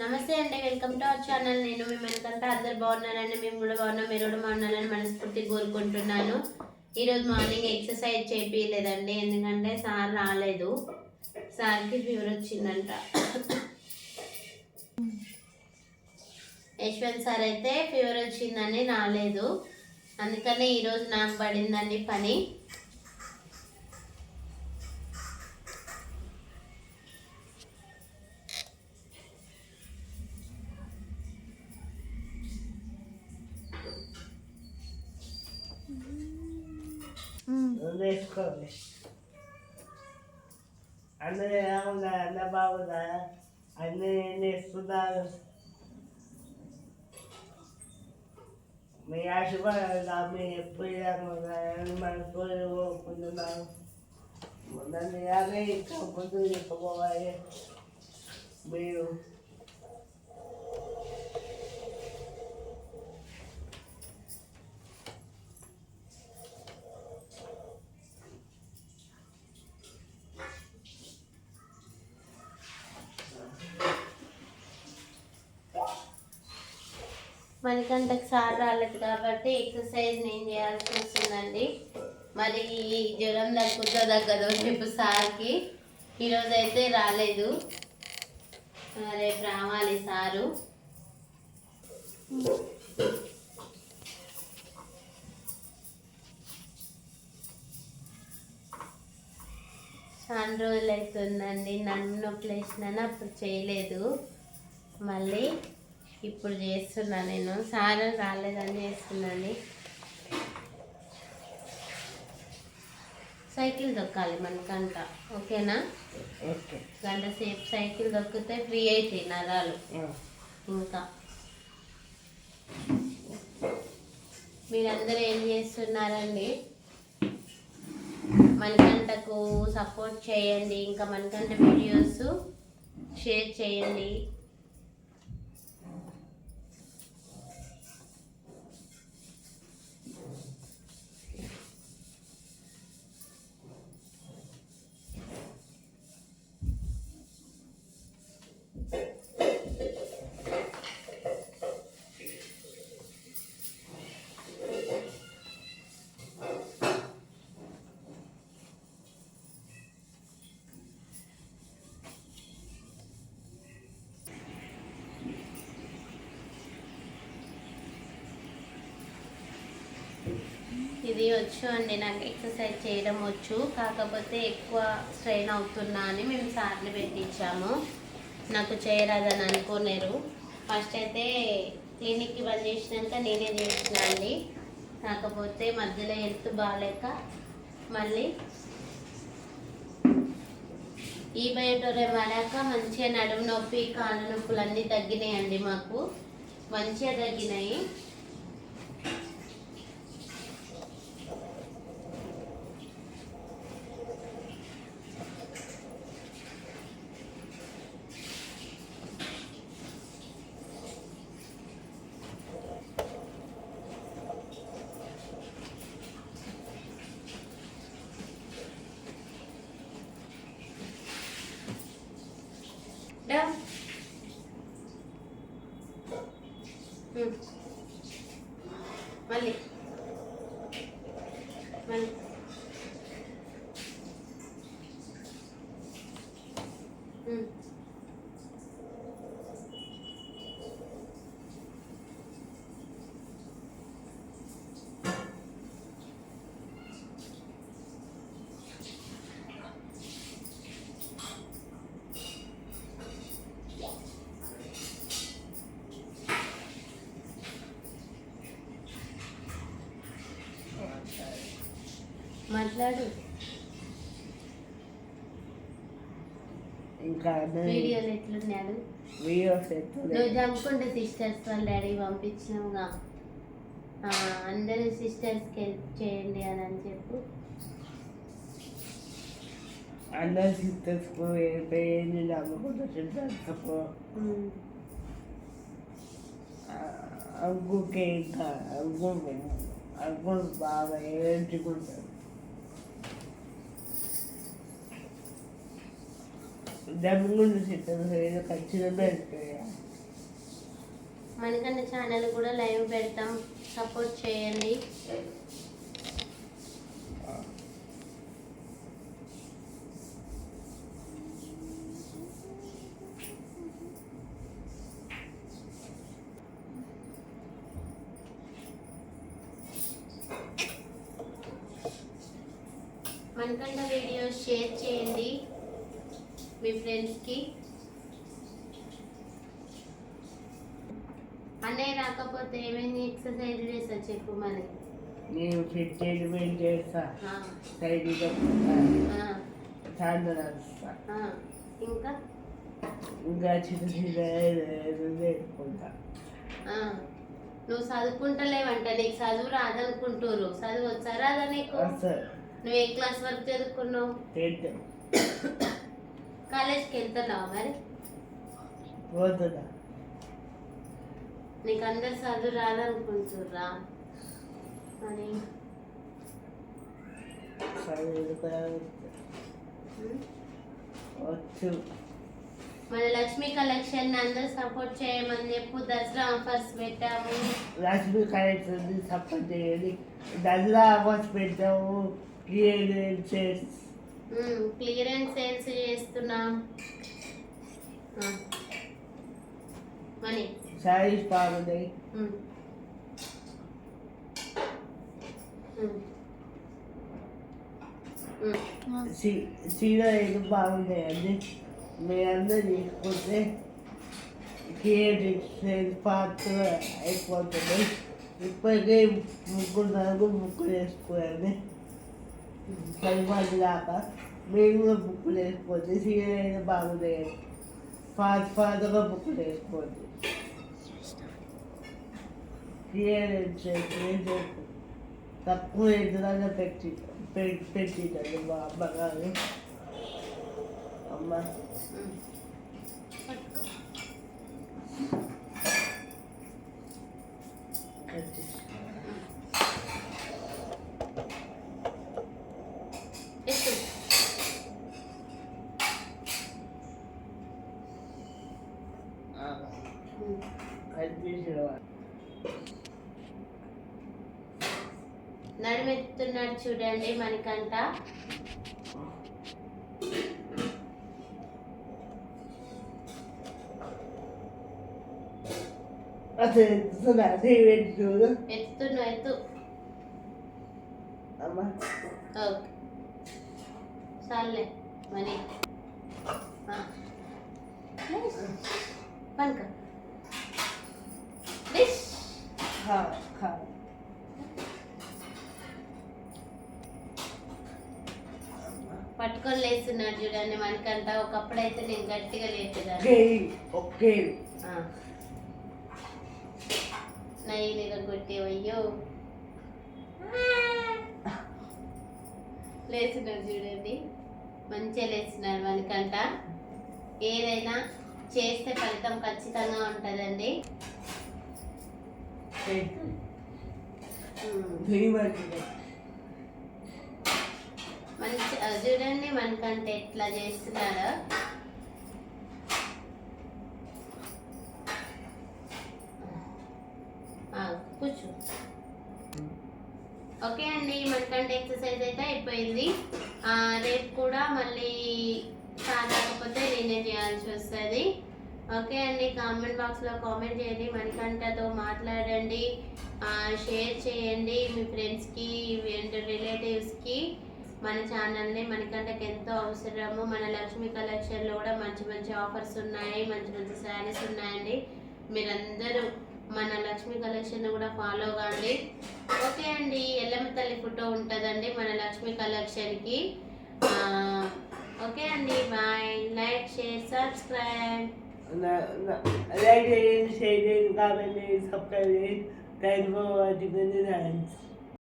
నమస్తే అండి welcome to our channel. నేను మీ మనకంటే అందరు బాగున్నారండి? మేము కూడా బాగున్నాం. మీరు కూడా బాగున్నారని మనస్ఫూర్తి కోరుకుంటున్నాను. ఈరోజు మార్నింగ్ ఎక్సర్సైజ్ చేపించలేదండి ఎందుకంటే సార్ రాలేదు. సార్కి ఫీవర్ వచ్చిందంట. యశ్వంత్ సార్ అయితే ఫీవర్ వచ్చిందని రాలేదు. అందుకనే ఈరోజు నాకు పడిందండి పని. వేసుకోండి అందరూ ఎలా ఉన్నారు అన్న బాగున్నారా అందరూ ఏం చేస్తున్నారు మీ ఆశీర్వాదాలు మీ ఎప్పుడు ఉన్నారని మనసు కోరుకుంటున్నాను మొన్న ఇలాగే ఇంకా ముందు చెప్పబోవాలి మీరు మనకంటకు సార్ రాలేదు కాబట్టి ఎక్సర్సైజ్ నేను చేయాల్సి వస్తుందండి. మరి ఈ జ్వరం తగ్గుతో తగ్గదో చెప్పు సార్కి. ఈరోజు అయితే రాలేదు. రేపు రావాలి సారు. చాలా రోజులు అవుతుందండి నన్ను నొప్పి వేసినాను అప్పుడు చేయలేదు. మళ్ళీ ఇప్పుడు చేస్తున్నా నేను. సార్ రాలేదని చేస్తున్నాను. సైకిల్ దొక్కాలి మనకంట ఓకేనా? ఓకే. గంట సేపు సైకిల్ దొక్కితే ఫ్రీ అవుతాయి నరాలు. ఇంకా. మీరందరూ ఏం చేస్తున్నారండి? మనకంటకు సపోర్ట్ చేయండి. ఇంకా మనకంట వీడియోస్ షేర్ చేయండి. ఇది వచ్చు అండి నాకు ఎక్సర్సైజ్ చేయడం వచ్చు. కాకపోతే ఎక్కువ స్ట్రెయిన్ అవుతున్నా అని మేము సార్లు పెట్టించాము. నాకు చేయరాదని అనుకోలేరు. ఫస్ట్ అయితే క్లినిక్కి బంద్ చేసినాక నేనే చేసిన అండి. కాకపోతే మధ్యలో హెల్త్ బాగాలేక మళ్ళీ ఈ బయోటోరే వాడాక మంచిగా నడుము నొప్పి కాళ్ళ నొప్పులు అన్నీ తగ్గినాయండి మాకు. మంచిగా తగ్గినాయి డా. ఉమ్. మళ్ళీ మళ్ళీ ఉమ్. మాట్లాడు. ఇంకా వీడియోలు ఎట్లున్నాడు వీడియోస్ నువ్వు చంపుకుంటే సిస్టర్స్ వాళ్ళ డాడీ పంపించినావుగా. ఆ, అందరూ సిస్టర్స్కి హెల్ప్ చేయండి అని అని చెప్పు. అందరు సిస్టర్స్కు ఏంటి నమ్ముకుంటూ సిస్టర్స్కు. అంకుకి ఇంకా అంకు అంకుల్ బాగా ఏడ్చుకుంటారు. డబ్బు గురించి ఏదో ఖచ్చితంగా వెళ్తాయి మనకన్నా ఛానల్ కూడా లైవ్ పెడతాం. సపోర్ట్ చేయండి. మనకన్నా వీడియోస్ షేర్ చేయండి. మీ ఫ్రెండ్స్కి అన్నయ్య రాకపోతే ఏమైంది? ఎక్సర్సైజ్ చేస్తా చెప్పు మరి. నేను ట్రీట్మెంట్ చేస్తా. ఆ, సైడ్గా. ఇంకా? ఇంకా చిన్న. నువ్వు చదువుకుంటలేవంట నీకు చదువు రాదనుకుంటురు చదువు వచ్చా రాదా నీకు? నువ్వు ఏ క్లాస్ వరకు చదువుకున్నావు? కాలేజ్కి వెళ్తున్నావా మరి? నీకు అందరు చదువు రాదనుకుంటుర్రా? అని? వచ్చు. మన లక్ష్మీ కలెక్షన్ అందరూ సపోర్ట్ చేయమని చెప్పు దసరా ఆఫర్స్ పెట్టాము. లక్ష్మీ కలెక్షన్ సపోర్ట్ చేయాలి దసరా ఆఫర్స్ పెట్టాము. క్లియరెన్సెస్ క్లియరెన్స్ సేల్స్ చేస్తున్నాం. మనీ. సారీస్ బాగున్నాయి సీర ఏదో బాగున్నాయండి మీరందరూ తీసుకుంటే క్రియేటివ్ పాత్ర అయిపోతుంది. ఇప్పటికే ముగ్గురు నలుగురు ముగ్గురు వేసుకోండి పది మంది దాకా మీరు కూడా బుక్కులు వేసుకోండి సీర ఏదో బాగున్నాయి పాత పాతగా బుక్కులు వేసుకోండి క్రియేటివ్ తక్కువ ఎదురైనా పెట్టి పె- పెట్టిందండి మా అమ్మగారు అమ్మ. నడుమెత్తున్నాడు చూడండి మనకంట ఎత్తున్నా ఎత్తు ఓకే చాలే మరి. పనుక డిష్. ఖా ఖా పట్టుకొని లేస్తున్నాడు చూడండి మనకంట ఒకప్పుడైతే నేను గట్టిగా లేపేదాన్ని ఓకే. నయ్యలుగా కొట్టేవయ్యో లేచినాడు చూడండి. మంచిగా లేచినాడు మనకంట. ఏదైనా చేస్తే ఫలితం ఖచ్చితంగా ఉంటుందండి. మంచి అది చూడండి మనకంటే ఎట్లా చేస్తున్నారో. కూర్చో. ఓకే అండి మనకంటే ఎక్సర్సైజ్ అయితే అయిపోయింది. రేపు కూడా మళ్ళీ కాకపోతే నేనే చేయాల్సి వస్తుంది. ఓకే అండి కామెంట్ బాక్స్లో కామెంట్ చేయండి మణికంఠతో మాట్లాడండి షేర్ చేయండి మీ ఫ్రెండ్స్కి అండ్ రిలేటివ్స్కి మన ఛానల్ని మణికంఠకి ఎంతో అవసరము. మన లక్ష్మీ కలెక్షన్లో కూడా మంచి మంచి ఆఫర్స్ ఉన్నాయి మంచి మంచి శారీస్ ఉన్నాయండి. మీరందరూ మన లక్ష్మీ కలెక్షన్ కూడా ఫాలో కాండి. ఓకే అండి ఎల్లమ్మ తల్లి ఫోటో ఉంటుందండి మన లక్ష్మీ కలెక్షన్కి ఓకే అండి bye like share subscribe like చేయండి షేర్ చేయండి కామెంట్ చేయండి సబ్స్క్రైబ్ చేయండి థ్యాంక్ ఫర్ వాచింగ్ థ్యాంక్స్